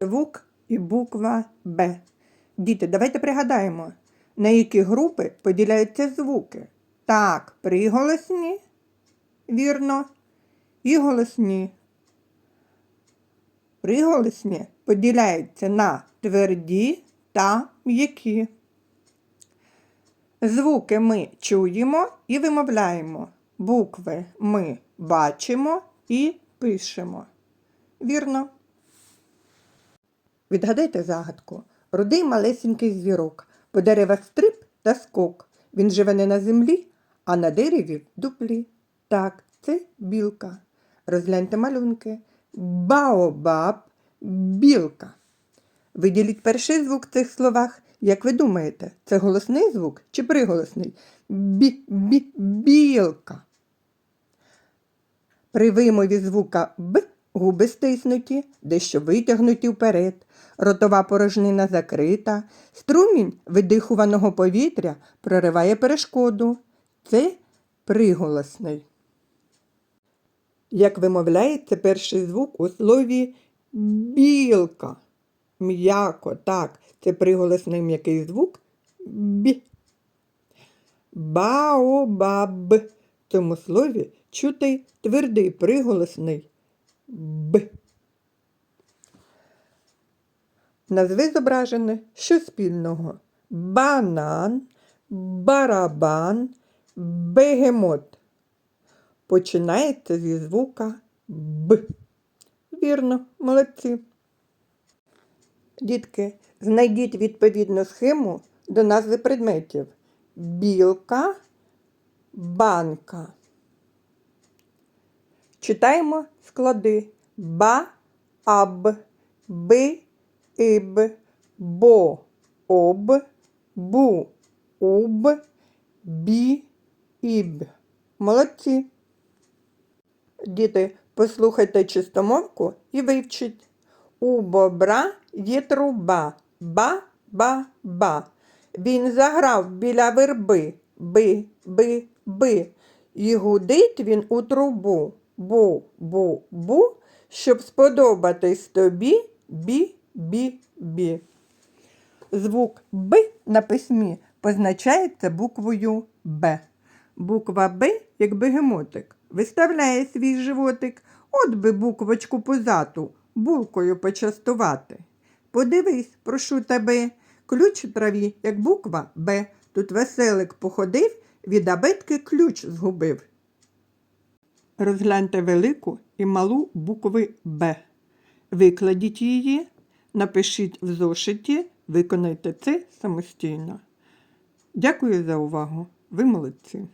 звук і буква Б. Діти, давайте пригадаємо, на які групи поділяються звуки. Так, приголосні, вірно, і голосні. Приголосні поділяються на тверді та м'які. Звуки ми чуємо і вимовляємо. Букви ми бачимо і пишемо. Вірно. Відгадайте загадку. Рудий малесенький звірок. По деревах стриб та скок. Він живе не на землі, а на дереві дуплі. Так, це білка. Розгляньте малюнки. Баобаб, білка. Виділіть перший звук в цих словах. Як ви думаєте, це голосний звук чи приголосний? Бі, бі, білка. При вимові звука Б губи стиснуті, дещо витягнуті вперед, ротова порожнина закрита, струмінь видихуваного повітря прориває перешкоду. Це приголосний. Як вимовляється перший звук у слові білка? М'яко, так, це приголосний м'який звук бі. Баобаб. В цьому слові чути твердий приголосний б. Назви зображене що спільного? Банан, барабан, бегемот. Починається зі звука Б. Вірно, молодці. Дітки, знайдіть відповідну схему до назви предметів. Білка, банка. Читаємо склади ба, аб, би, іб, бо, об, бу, уб, бі, іб. Молодці. Діти, послухайте чистомовку і вивчіть. У бобра є труба. Ба-ба-ба. Він заграв біля верби. Би, би, би. І гудить він у трубу. Бу, бу, бу, щоб сподобатись тобі бі, бі, бі. Звук Б на письмі позначається буквою Б. Буква Б, як бегемотик, виставляє свій животик, от би буквочку позату булкою почастувати. Подивись, прошу тебе, ключ у траві, як буква Б. Тут веселик походив, від абетки ключ згубив. Розгляньте велику і малу букви Б. Викладіть її, напишіть в зошиті, виконайте це самостійно. Дякую за увагу. Ви молодці.